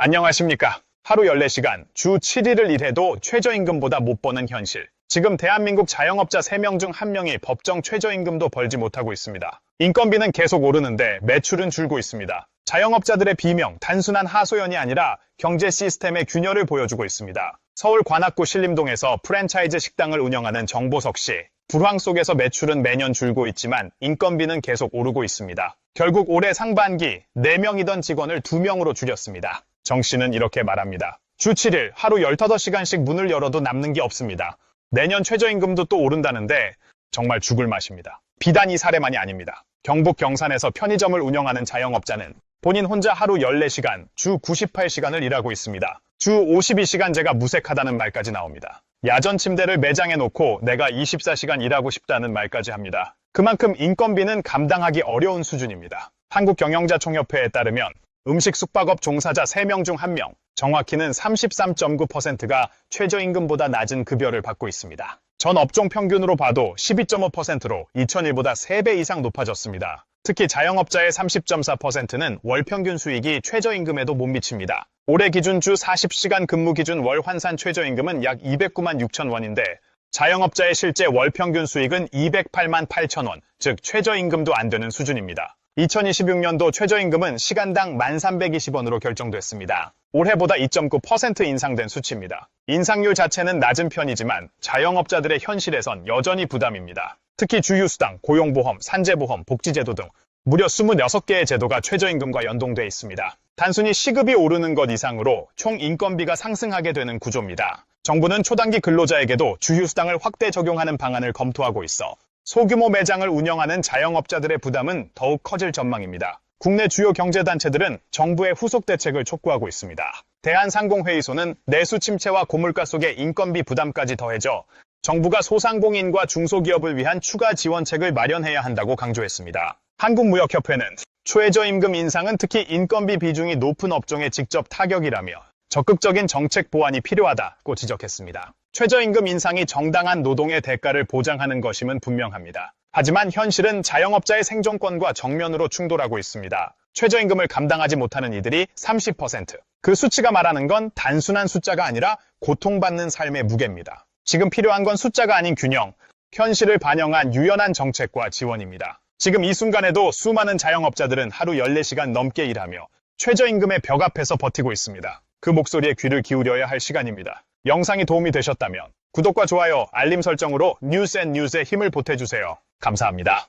안녕하십니까. 하루 14시간, 주 7일을 일해도 최저임금보다 못 버는 현실. 지금 대한민국 자영업자 3명 중 1명이 법정 최저임금도 벌지 못하고 있습니다. 인건비는 계속 오르는데 매출은 줄고 있습니다. 자영업자들의 비명, 단순한 하소연이 아니라 경제 시스템의 균열을 보여주고 있습니다. 서울 관악구 신림동에서 프랜차이즈 식당을 운영하는 정보석 씨. 불황 속에서 매출은 매년 줄고 있지만 인건비는 계속 오르고 있습니다. 결국 올해 상반기 4명이던 직원을 2명으로 줄였습니다. 정 씨는 이렇게 말합니다. 주 7일 하루 15시간씩 문을 열어도 남는 게 없습니다. 내년 최저임금도 또 오른다는데 정말 죽을 맛입니다. 비단 이 사례만이 아닙니다. 경북 경산에서 편의점을 운영하는 자영업자는 본인 혼자 하루 14시간, 주 98시간을 일하고 있습니다. 주 52시간제가 무색하다는 말까지 나옵니다. 야전 침대를 매장에 놓고 내가 24시간 일하고 싶다는 말까지 합니다. 그만큼 인건비는 감당하기 어려운 수준입니다. 한국경영자총협회에 따르면 음식 숙박업 종사자 3명 중 1명, 정확히는 33.9%가 최저임금보다 낮은 급여를 받고 있습니다. 전 업종 평균으로 봐도 12.5%로 2001보다 3배 이상 높아졌습니다. 특히 자영업자의 30.4%는 월 평균 수익이 최저임금에도 못 미칩니다. 올해 기준 주 40시간 근무 기준 월 환산 최저임금은 약 209만 6천 원인데 자영업자의 실제 월 평균 수익은 208만 8천 원, 즉 최저임금도 안 되는 수준입니다. 2026년도 최저임금은 시간당 1,320원으로 결정됐습니다. 올해보다 2.9% 인상된 수치입니다. 인상률 자체는 낮은 편이지만 자영업자들의 현실에선 여전히 부담입니다. 특히 주휴수당, 고용보험, 산재보험, 복지제도 등 무려 26개의 제도가 최저임금과 연동돼 있습니다. 단순히 시급이 오르는 것 이상으로 총 인건비가 상승하게 되는 구조입니다. 정부는 초단기 근로자에게도 주휴수당을 확대 적용하는 방안을 검토하고 있어 소규모 매장을 운영하는 자영업자들의 부담은 더욱 커질 전망입니다. 국내 주요 경제단체들은 정부의 후속 대책을 촉구하고 있습니다. 대한상공회의소는 내수 침체와 고물가 속의 인건비 부담까지 더해져 정부가 소상공인과 중소기업을 위한 추가 지원책을 마련해야 한다고 강조했습니다. 한국무역협회는 최저임금 인상은 특히 인건비 비중이 높은 업종에 직접 타격이라며 적극적인 정책 보완이 필요하다고 지적했습니다. 최저임금 인상이 정당한 노동의 대가를 보장하는 것임은 분명합니다. 하지만 현실은 자영업자의 생존권과 정면으로 충돌하고 있습니다. 최저임금을 감당하지 못하는 이들이 30%. 그 수치가 말하는 건 단순한 숫자가 아니라 고통받는 삶의 무게입니다. 지금 필요한 건 숫자가 아닌 균형, 현실을 반영한 유연한 정책과 지원입니다. 지금 이 순간에도 수많은 자영업자들은 하루 14시간 넘게 일하며 최저임금의 벽 앞에서 버티고 있습니다. 그 목소리에 귀를 기울여야 할 시간입니다. 영상이 도움이 되셨다면 구독과 좋아요, 알림 설정으로 뉴스앤뉴스에 힘을 보태주세요. 감사합니다.